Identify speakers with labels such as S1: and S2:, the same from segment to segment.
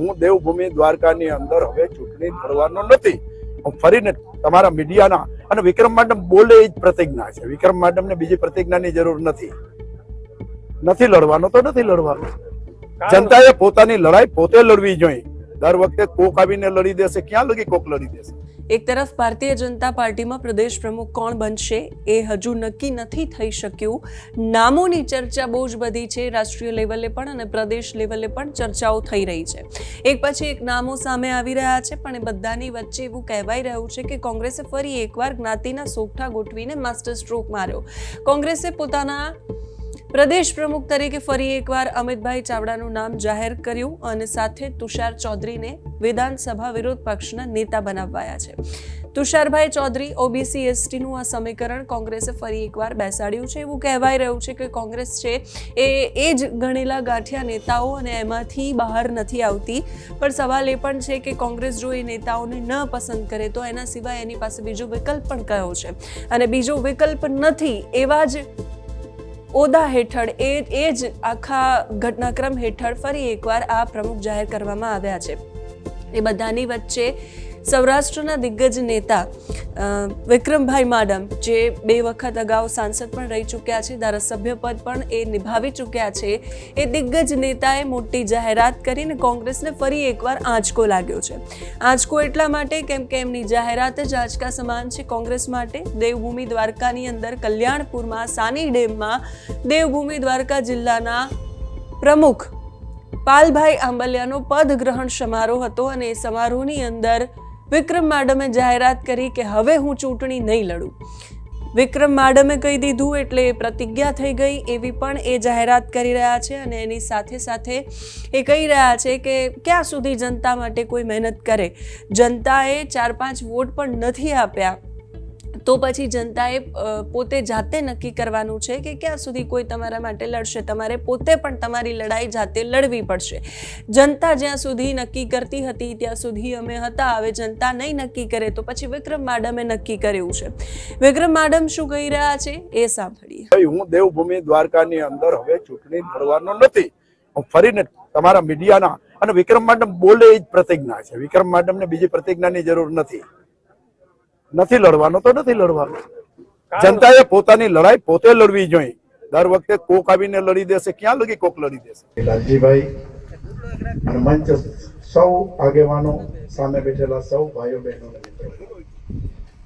S1: હું દેવભૂમિ દ્વારકાની અંદર હવે ચૂંટણી લડવાનો નથી. હું ફરીને તમારા મીડિયાના અને વિક્રમ માડમ બોલે એ જ પ્રતિજ્ઞા છે. વિક્રમ માડમને બીજી પ્રતિજ્ઞાની જરૂર નથી. નથી લડવાનો તો નથી લડવાનો. જનતાએ પોતાની લડાઈ પોતે લડવી જોઈએ. દર વખતે કોક આવીને લડી દેશે ક્યાં લગી કોક લડી દેશે?
S2: એક તરફ ભારતીય જનતા પાર્ટીમાં પ્રદેશ પ્રમુખ કોણ બનશે એ હજુ નક્કી નથી થઈ શક્યું. નામોની ચર્ચા બહુ જ બધી છે, રાષ્ટ્રીય લેવલે પણ અને પ્રદેશ લેવલે પણ ચર્ચાઓ થઈ રહી છે. એક પછી એક નામો સામે આવી રહ્યા છે, પણ એ બધાની વચ્ચે એવું કહેવાઈ રહ્યું છે કે કોંગ્રેસે ફરી એકવાર જ્ઞાતિના સોગઠા ગોઠવીને માસ્ટર સ્ટ્રોક માર્યો. કોંગ્રેસે પોતાના પ્રદેશ પ્રમુખ તરીકે ફરી એકવાર અમિતભાઈ ચાવડાનું નામ જાહેર કર્યું અને સાથે તુષાર ચૌધરીને વિધાનસભા વિરોધ પક્ષના નેતા બનાવાયા છે. તુષારભાઈ ચૌધરી ઓબીસી એસટીનું આ સમીકરણ કોંગ્રેસે ફરી એકવાર બેસાડ્યું છે. એવું કહેવાય રહ્યું છે કે કોંગ્રેસ છે એ એ જ ગણેલા ગાંઠિયા નેતાઓ અને એમાંથી બહાર નથી આવતી. પણ સવાલ એ પણ છે કે કોંગ્રેસ જો એ નેતાઓને ન પસંદ કરે તો એના સિવાય એની પાસે બીજો વિકલ્પ પણ કયો છે? અને બીજો વિકલ્પ નથી એવા જ ઓદા હેઠળ એ એ જ આખા ઘટનાક્રમ હેઠળ ફરી એકવાર આ પ્રમુખ જાહેર કરવામાં આવ્યા છે. એ બધાની વચ્ચે સૌરાષ્ટ્રના દિગ્ગજ નેતા વિક્રમભાઈ માડમ, જે બે વખત અગાઉ સાંસદ પણ રહી ચૂક્યા છે, ધારાસભ્ય પદ પણ એ નિભાવી ચૂક્યા છે, એ દિગ્ગજ નેતાએ મોટી જાહેરાત કરીને કોંગ્રેસને ફરી એકવાર આંચકો લાગ્યો છે. આંચકો એટલા માટે કેમ કે એમની જાહેરાત જ આંચકા સમાન છે કોંગ્રેસ માટે. દેવભૂમિ દ્વારકાની અંદર કલ્યાણપુરમાં, સાની ડેમમાં દેવભૂમિ દ્વારકા જિલ્લાના પ્રમુખ પાલભાઈ આંબલિયાનો પદ ગ્રહણ સમારોહ હતો અને એ સમારોહની અંદર વિક્રમ માડમે જાહેરાત કરી કે હવે હું ચૂંટણી નહીં લડું. વિક્રમ માડમે કહી દીધું એટલે પ્રતિજ્ઞા થઈ ગઈ એવી પણ એ જાહેરાત કરી રહ્યા છે અને એની સાથે સાથે એ કહી રહ્યા છે કે ક્યાં સુધી જનતા માટે કોઈ મહેનત કરે? જનતાએ ચાર પાંચ વોટ પણ નથી આપ્યા. તો પછી જનતાએ પોતે જાતે નક્કી કરવાનું છે કે ક્યાં સુધી કોઈ તમારા માટે લડશે. તમારે પોતે પણ તમારી લડાઈ જાતે લડવી પડશે. જનતા જ્યાં સુધી નક્કી કરતી હતી, ત્યાં સુધી અમે હતા. હવે જનતા નહીં નક્કી કરે તો પછી વિક્રમ માડમે નક્કી કર્યું છે. વિક્રમ માડમ શું કહી રહ્યા છે? એ સાંભળીએ.
S1: હું દેવભૂમિ દ્વારકાની અંદર હવે ચૂંટણી લડવાનો નથી. ફરીને તમારા મીડિયાના અને વિક્રમ માડમ બોલે એ જ પ્રતિજ્ઞા છે. વિક્રમ માડમને બીજી પ્રતિજ્ઞાની જરૂર નથી. નથી લડવાનો તો નથી લડવાનો. જનતાએ પોતાની લડાઈ પોતે લડવી જોઈએ. દર વખતે કોક આવીને લડી દેશે ક્યાં લગી કોક લડી દેશે?
S3: લાલજીભાઈ અને મંચ સૌ આગેવાનો સામે બેઠેલા સૌ ભાઈઓ બહેનો મિત્રો.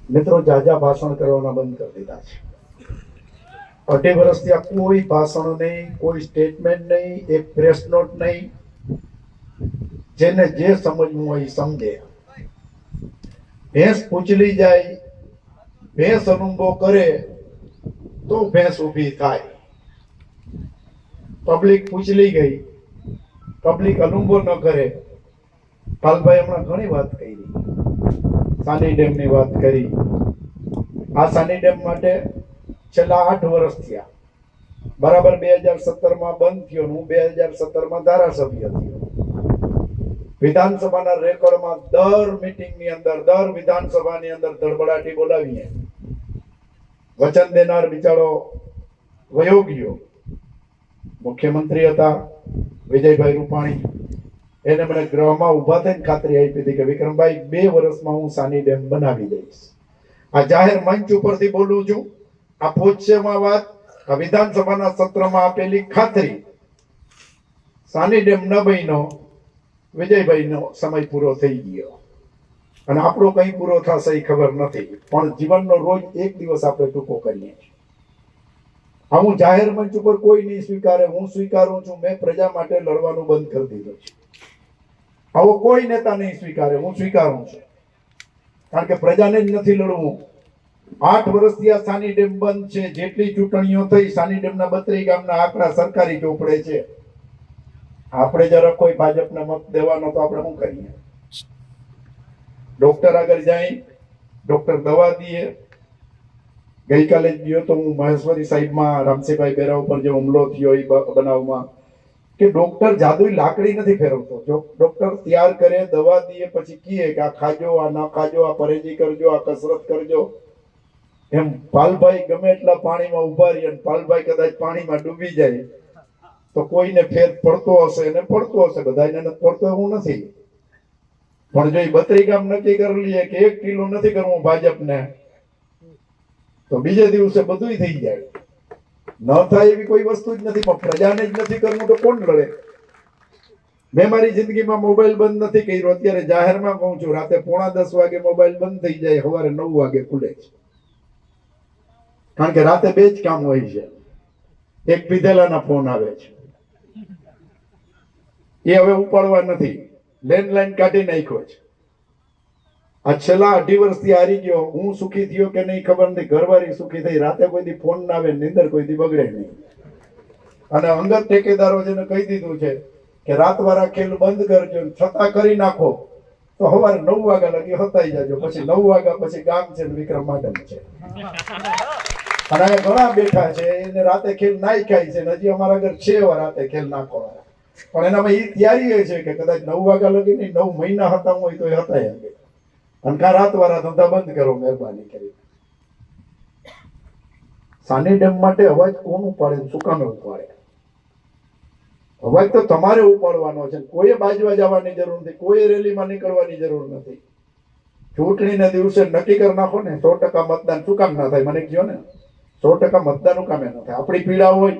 S3: મિત્રો જાજા ભાષણ કરવાના બંધ કરી દીધા છે. અઢી વર્ષથી આ કોઈ ભાષણ નહીં કોઈ સ્ટેટમેન્ટ નહીં એક પ્રેસ નોટ નહીં. જેને જે સમજવું હોય એ સમજે. ભેંસ પૂછલી જાય, ભેંસ અનુભવ કરે, તો ભેંસ ઊભી થાય. પબ્લિક પૂછલી ગઈ, પબ્લિક અનુભવ ન કરે. પાલભાઈ હમણાં ઘણી વાત કરી. સાની ડેમની વાત કરી. આ સાની ડેમ માટે છેલ્લા આઠ વર્ષ થયા. બરાબર બે હજાર સત્તરમાં બંધ થયો હું બે હજાર સત્તરમાં ધારાસભ્ય થયો. વિધાનસભાના રેકોર્ડમાં દર મિટિંગની અંદર, દર વિધાનસભાની અંદર ધડબડાટી બોલાવીએ. વચન દેનાર બિચારો વયો મુખ્યમંત્રી હતા, વિજયભાઈ રૂપાણી. એને મને ગ્રહમાં ઊભા થઈને ખાતરી આપી હતી કે વિક્રમભાઈ, બે વર્ષમાં હું સાની ડેમ બનાવી દઈશ. આ જાહેર મંચ ઉપરથી બોલું છું. આ પૂછશેમાં વાત, આ વિધાનસભાના સત્રમાં આપેલી ખાતરી. સાની ડેમ ન બન્યો વિજયભાઈનો સમય પૂરો થઈ ગયો. અને આપણો કઈ પૂરો થશે એ ખબર નથી. પણ જીવનનો રોજ એક દિવસ આપણે ટૂંકો કરીએ હા, હું જાહેર મંચ ઉપર કોઈ નહીં સ્વીકારે, હું સ્વીકારું છું, મેં પ્રજા માટે લડવાનું બંધ કરી દીધું છે. આવો કોઈ નેતા નહીં સ્વીકારે, હું સ્વીકારું છું. કારણ કે પ્રજાને જ નથી લડવું. આઠ વર્ષથી આ સાની ડેમ બંધ છે, જેટલી ચૂંટણીઓ થઈ, સાની ડેમના બત્રી ગામના આંકડા સરકારી ચોપડે છે. આપણે જરા કોઈ ભાજપને મત દેવાનો તો આપણે શું કરીએ? ડોક્ટર આગળ જાય, ડોક્ટર દવા દઈએ. ગઈકાલે જ ગયો તો હું મહેશ્વરી સાહેબમાં રામસિંહભાઈ બેરા ઉપર જે હુમલો થયો એ બનાવમાં કે ડોક્ટર જાદુ લાકડી નથી ફેરવતો. જો ડોક્ટર તૈયાર કરે, દવા દઈએ, પછી કીએ કે આ ખાજો, આ ના ખાજો, આ પરેજી કરજો, આ કસરત કરજો. એમ પાલભાઈ ગમે એટલા પાણીમાં ઊભા રહી અને પાલભાઈ કદાચ પાણીમાં ડૂબી જાય તો કોઈને ફેર પડતો હશે ને પડતો હશે બધાને એને પડતો એવું નથી. પણ જો એ બત્રી ગામ નક્કી કરી લઈએ કે એક કિલો નથી કરવું ભાજપને, તો બીજે દિવસે બધુંય થઈ જાય. ન થાય એવી કોઈ વસ્તુ જ નથી, પણ પ્રજાને જ નથી કરવું તો કોણ લડે? મેં મારી જિંદગીમાં મોબાઈલ બંધ નથી કર્યો, અત્યારે જાહેરમાં કહું છું, રાતે પોણા દસ વાગે મોબાઈલ બંધ થઈ જાય, સવારે નવ વાગે ખુલે છે. કારણ કે રાતે બે જ કામ હોય છે. એક પીધેલાના ફોન આવે છે. એ હવે ઉપાડવા નથી. લેન્ડલાઈન કાઢી નાખ્યો છે. આ છેલ્લા અઢી વર્ષથી હારી ગયો. હું સુખી થયો કે નહીં ખબર નથી. ઘરવાળી સુખી થઈ. રાતે કોઈ દી ફોન ના આવે, નીંદર કોઈ દી બગડે નહીં. અને અંગત ઠેકેદારો જેને કહી દીધું છે કે રાતવાળા ખેલ બંધ કરજો છતાં કરી નાખો. તો સવારે નવ વાગ્યા લગી હતાઈ જાજો. પછી નવ વાગ્યા પછી ગામ છે વિક્રમ માડમ છે. અને ઘણા બેઠા છે. એને રાતે ખેલ નાખ્યા છે હજી અમારા ઘર છે રાતે ખેલ નાખવા પણ એનામાં એ તૈયારી એ છે કે કદાચ નવ વાગ્યા લગી નહીં, નવ મહિના હતા હોય તો એ હતા એમ અને કા રાત વાળા ધંધા બંધ કરો, મહેરબાની કરી. સાની ડેમ માટે અવાજ કોણ ઉપાડે? શું ઉપાડે. અવાજ તો તમારે ઉપાડવાનો છે. કોઈએ બાજવા જવાની જરૂર નથી કોઈ રેલીમાં નીકળવાની જરૂર નથી. ચૂંટણીના દિવસે નક્કી કરી નાખો ને, સો ટકા મતદાન શું કામ ના થાય. મને કહો ને? સો ટકા મતદાન કામે ન થાય. આપણી પીડા હોય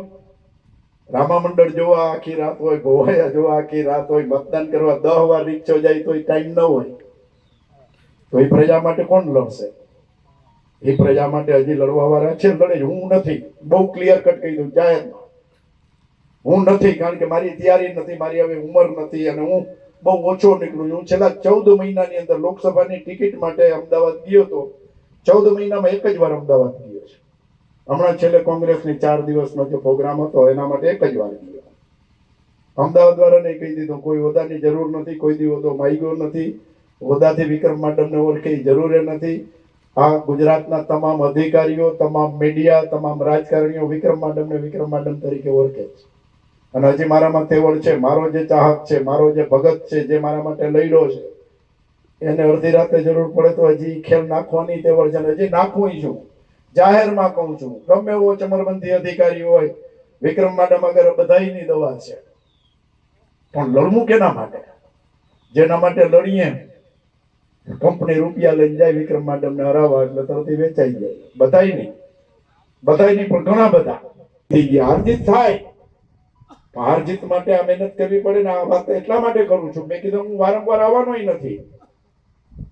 S3: રામા મંડળ જોવા આખી રાત હોય, ગોવાયા જોવા આખી રાત હોય, મતદાન કરવા દહ વાર રિક્ષો જાય તો ટાઈમ ન હોય. તો એ પ્રજા માટે કોણ લડશે? એ પ્રજા માટે હજી લડવા વાળા છે, લડે હું નથી. બહુ ક્લિયર કટ કહી દઉં, જાહેરમાં. હું નથી, કારણ કે મારી તૈયારી નથી, મારી હવે ઉંમર નથી અને હું બહુ ઓછો નીકળું છું. છેલ્લા ચૌદ મહિનાની અંદર લોકસભાની ટિકિટ માટે અમદાવાદ ગયો હતો ચૌદ મહિનામાં એક જ વાર અમદાવાદ ગયો છે. હમણાં છેલ્લે કોંગ્રેસની ચાર દિવસનો જે પ્રોગ્રામ હતો, એના માટે એક જ વાર અમદાવાદ અમદાવાદ વાળાને કહી દીધું, કોઈ હોદાની જરૂર નથી, કોઈ દી હોદ્દો માગ્યો નથી. હોદાથી વિક્રમ માડમને ઓળખે જરૂર નથી. આ ગુજરાતના તમામ અધિકારીઓ, તમામ મીડિયા, તમામ રાજકારણીઓ વિક્રમ માડમને વિક્રમ માડમ તરીકે ઓળખે છે. અને હજી મારામાં તેવડ છે, મારો જે ચાહક છે, મારો જે ભગત છે, જે મારા માટે લઈડો છે, એને અડધી રાતે જરૂર પડે તો હજી ખેલ નાખવાની તેવડ છે અને હજી નાખવું છું. જાહેરમાં કહું છું, ગમે એવો ચમરબંધી અધિકારી હોય, વિક્રમ માડમ અગર બધાની દવા છે. પણ લડવું કેના માટે? જેના માટે લડીએ? કંપની રૂપિયા લઈને જાય વિક્રમ માડમને હરાવવા એટલે તરત વેચાઈ જાય. બધાય નહીં બધાય નહીં પણ ઘણા બધા. થઈ ગયા હાર થાય હારજીત માટે આ મહેનત કરવી પડે ને આ વાત એટલા માટે કરું છું. મેં કીધું હું વારંવાર આવવાનોય નથી.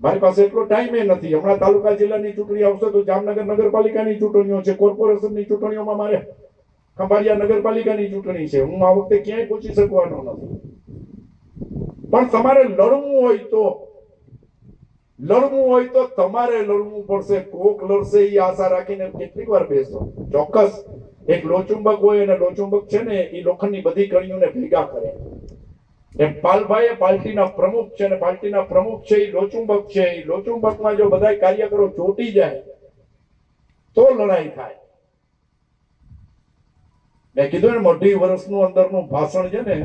S3: મારી પાસે એટલો ટાઈમ નથી. હમણાં તાલુકા જિલ્લાની ચૂંટણી આવશે તો જામનગર નગરપાલિકાની ચૂંટણીઓ છે. કોર્પોરેશનની ચૂંટણીઓમાં મારે ખંભાળિયા નગરપાલિકાની ચૂંટણી છે. હું આ વખતે ક્યાંય પહોંચી શકવાનો નથી. પણ તમારે લડવું હોય તો, લડવું હોય તો તમારે લડવું પડશે. કોક લડશે એ આશા રાખીને કેટલીક વાર બેસો. ચોક્કસ એક લોચુંબક હોય અને લોચુંબક છે ને, એ લોખંડની બધી કણીઓને ભેગા કરે. એમ પાલભાઈ પાર્ટીના પ્રમુખ છે અને પાર્ટીના પ્રમુખ છે એ લોચુંબક છે. એ લોચુંબકમાં જો બધા કાર્યકરો ચોટી જાય, તો લડાઈ થાય. મેં કીધું ને અઢી વર્ષનું અંદરનું ભાષણ છે ને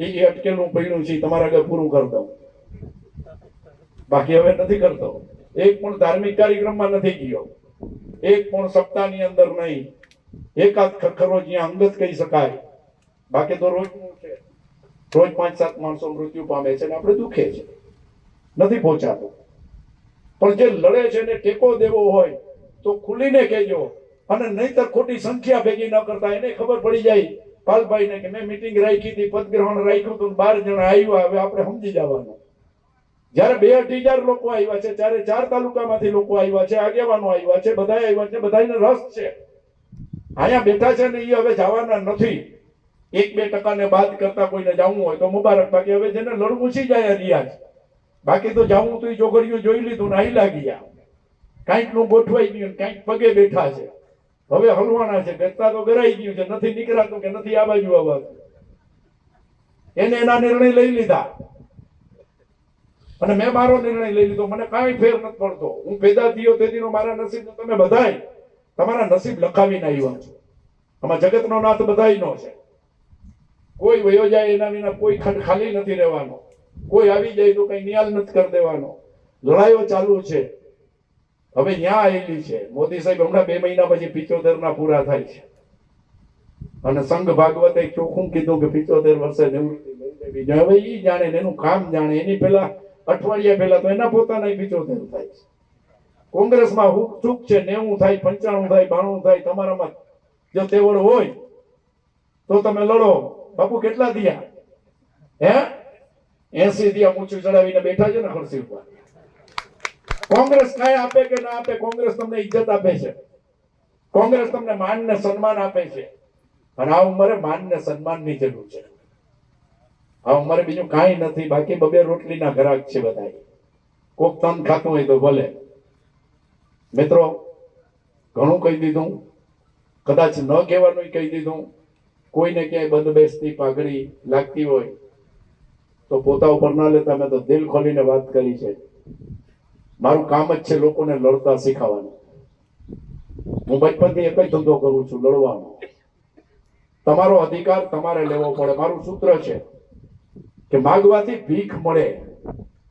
S3: એ અટકેલું પડ્યું છે તમારા આગળ પૂરું કરી દઉં. બાકી હવે નથી કરતો. એક પણ ધાર્મિક કાર્યક્રમમાં નથી ગયો. એક પણ સપ્તાહની અંદર નહીં. એકાદ ખખરો જ્યાં અંગત કહી શકાય. બાકી તો રોજનું છે. રોજ પાંચ સાત માણસો મૃત્યુ પામે છે અને આપણે દુખે છે. નથી પહોંચાતું. પણ જે લડે છે ને ટેકો દેવો હોય, તો ખુલીને કહેજો. અને નહીતર ખોટી સંખ્યા ભેગી ન કરતા એને ખબર પડી જાય. પાલભાઈને કે મેં મીટિંગ રાખી હતી, પદગ્રહણ રાખ્યું હતું બાર જણા આવ્યા, હવે આપણે સમજી જવાનું. જ્યારે બે અઢી હજાર લોકો આવ્યા છે, ત્યારે ચાર તાલુકામાંથી લોકો આવ્યા છે, આગેવાનો આવ્યા છે બધા આવ્યા છે બધાને રસ છે. અહીંયા બેઠા છે ને એ હવે જવાના નથી. એક, બે ટકાને બાદ કરતા કોઈને જવું હોય તો મુબારક. બાકી હવે જેને લડવું છે જાય રિયાજ બાકી તો જવું તો એ ચોઘડિયું જોઈ લીધું ને અહીં લાગી ગયા. કાંઈકનું ગોઠવાઈ ગયું કાંઈક પગે બેઠા છે. હવે હલવાના છે. બેઠતા તો ગરાઈ ગયું છે. નથી નીકળાતું કે નથી આ બાજુ આવવાનું એને એના નિર્ણય લઈ લીધા. અને મેં મારો નિર્ણય લઈ લીધો. મને કાંઈ ફેર નથી પડતો. હું પેદા થયો તેદીનો મારા નસીબ તમે બધાય તમારા નસીબ લખાવીને આવ્યા છો. આમાં જગતનો નાથ બધાયનો છે. કોઈ વયો જાય એના વિના કોઈ ખંડ ખાલી નથી રહેવાનો. કોઈ આવી જાય તો કઈ નિયાલ નથી કરી દેવાનો. લડાઈઓ ચાલુ છે. હવે ન્યા આવેલી છે. મોદી સાહેબ હમણાં બે મહિના પછી પિચોતેર ના પૂરા થાય છે. અને સંઘ ભાગવતે ચોખ્ખું કીધું કે પિચોતેર વર્ષે નિવૃત્તિ લઈ લેવી હવે એ જાણે એનું કામ જાણે. એની પહેલા અઠવાડિયા પહેલા તો એના પોતાના પિચોતેર થાય છે. કોંગ્રેસમાં હુક ચૂક છે. નેવું થાય, પંચાણું થાય, બાણું થાય, તમારામાં જો તેવડ હોય તો તમે લડો. બાપુ કેટલા દિયા? હે? એસી દિયા મૂછું ચડાવીને બેઠા છે ને ખુરશી ઉપર. કોંગ્રેસ કાંઈ આપે કે ના આપે? કોંગ્રેસ તમને ઇજ્જત આપે છે. કોંગ્રેસ તમને માન ને સન્માન આપે છે. અને આ ઉંમરે માન ને સન્માનની જરૂર છે. આ ઉંમરે બીજું કાંઈ નથી. બાકી બબે રોટલીના ઘરાક છે બધા કોક તન ખાતું હોય તો ભલે. મિત્રો, ઘણું કહી દીધું. કદાચ ન કહેવાનું કહી દીધું. કોઈને ક્યાંય બંધ બેસતી પાઘડી લાગતી હોય, તો પોતા ઉપર ના લેતા મેં તો દિલ ખોલીને વાત કરી છે. મારું કામ જ છે લોકોને લડતા શીખવાનું હું બચપનથી એક જ ધંધો કરું છું, લડવાનો. તમારો અધિકાર તમારે લેવો પડે. મારું સૂત્ર છે કે માગવાથી ભીખ મળે.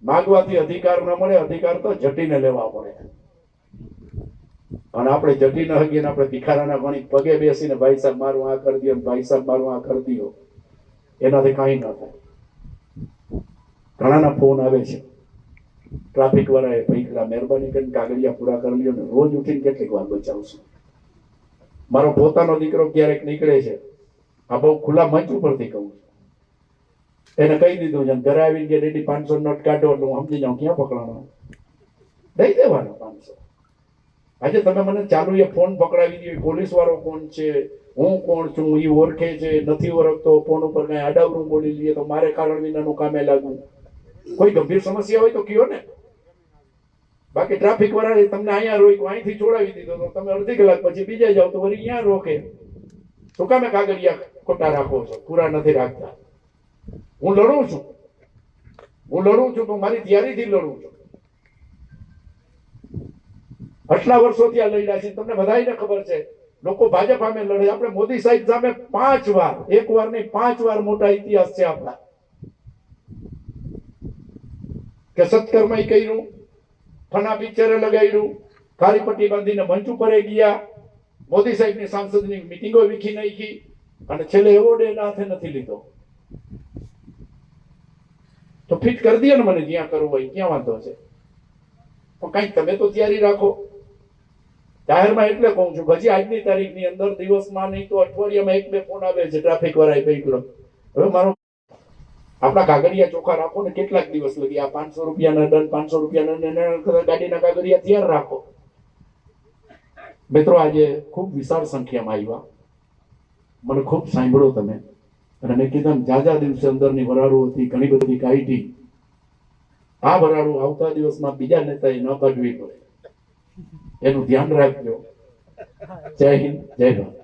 S3: માગવાથી અધિકાર ન મળે, અધિકાર તો જટીને લેવા પડે. અને આપણે જટી ન હગીએ આપણે ભિખારાના ગણી પગે બેસીને ભાઈ સાહેબ મારું આ કરી દો ભાઈ સાહેબ મારું આ કરી દો એનાથી કાંઈ ન થાય. ઘણાના ફોન આવે છે. ટ્રાફિક વાળાએ ભાઈ મહેરબાની કરીને કાગળિયા પૂરા કરી લ્યો ને રોજ ઉઠીને કેટલીક વાર બચાવશું મારો પોતાનો દીકરો ક્યારેક નીકળે છે. આ બહુ ખુલ્લા મંચ ઉપરથી કહું છું. એને કહી દીધું છે ઘરે આવીને કે, ડેડી, પાંચસો નોટ કાઢો એટલે હું સમજી જાઉં, ક્યાં પકડવાનો દઈ દેવાનો પાંચસો. આજે તમે મને ચાલુ એ ફોન પકડાવી દીધો. પોલીસ વાળો કોણ છે? હું કોણ છું? એ ઓળખે છે? નથી ઓળખતો? ફોન ઉપર કઈ આડાવરું બોલી લઈએ તો મારે કારણ વિનાનું કામે લાગવું. કોઈ ગંભીર સમસ્યા હોય તો કયો ને. બાકી ટ્રાફિક વાળાએ તમને અહીંયા રોક્યું, અહીંથી છોડાવી દીધો તો તમે અડધી કલાક પછી બીજા જાઓ તો વળી અહીંયા રોકે. શું કામે કાગળિયા ખોટા રાખો છો? પૂરા નથી રાખતા. હું લડું છું. હું લડું છું તો મારી તૈયારીથી લડું છું. આટલા વર્ષોથી આ લડ્યા છે. તમને બધાને ખબર છે. લોકો ભાજપ સામે લડે આપણે મોદી સાહેબ સામે પાંચ વાર, એક વાર નહીં, પાંચ વાર મોટા ઇતિહાસ છે આપણા. કે સત્કર્મ કર્યું, ફના પિક્ચરે લગાડ્યું કાળી પટ્ટી બાંધીને મંચ ઉપર ગયા. મોદી સાહેબની સાંસદની મિટિંગો વીખી નાખી અને છેલ્લે એવોર્ડ એના હાથે નથી લીધો. તો ફિટ કરી દે ને મને, જ્યાં કરવું હોય, ક્યાં વાંધો છે? પણ કંઈક તમે તો તૈયારી રાખો. જાહેરમાં એટલે કહું છું હજી આજની તારીખની અંદર દિવસમાં નહીં તો અઠવાડિયામાં એક બે ફોન આવે છે ટ્રાફિક વાળાએ પકડો હવે મારો આપણા કાગળિયા ચોખા રાખો ને કેટલાક દિવસ લગી આ પાંચસો રૂપિયાના દંડ પાંચસો રૂપિયાના ગાડીના કાગળિયા તૈયાર રાખો. મિત્રો, આજે ખૂબ વિશાળ સંખ્યામાં આવ્યા. મને ખૂબ સાંભળો તમે. અને મેં કીધું જાજા દિવસે અંદરની વરાળો હતી, ઘણી બધી કાઢી આ વરાળો આવતા દિવસમાં બીજા નેતાએ ન કાઢવી પડે. એનું ધ્યાન રાખજો. જય હિન્દ જય ભારત.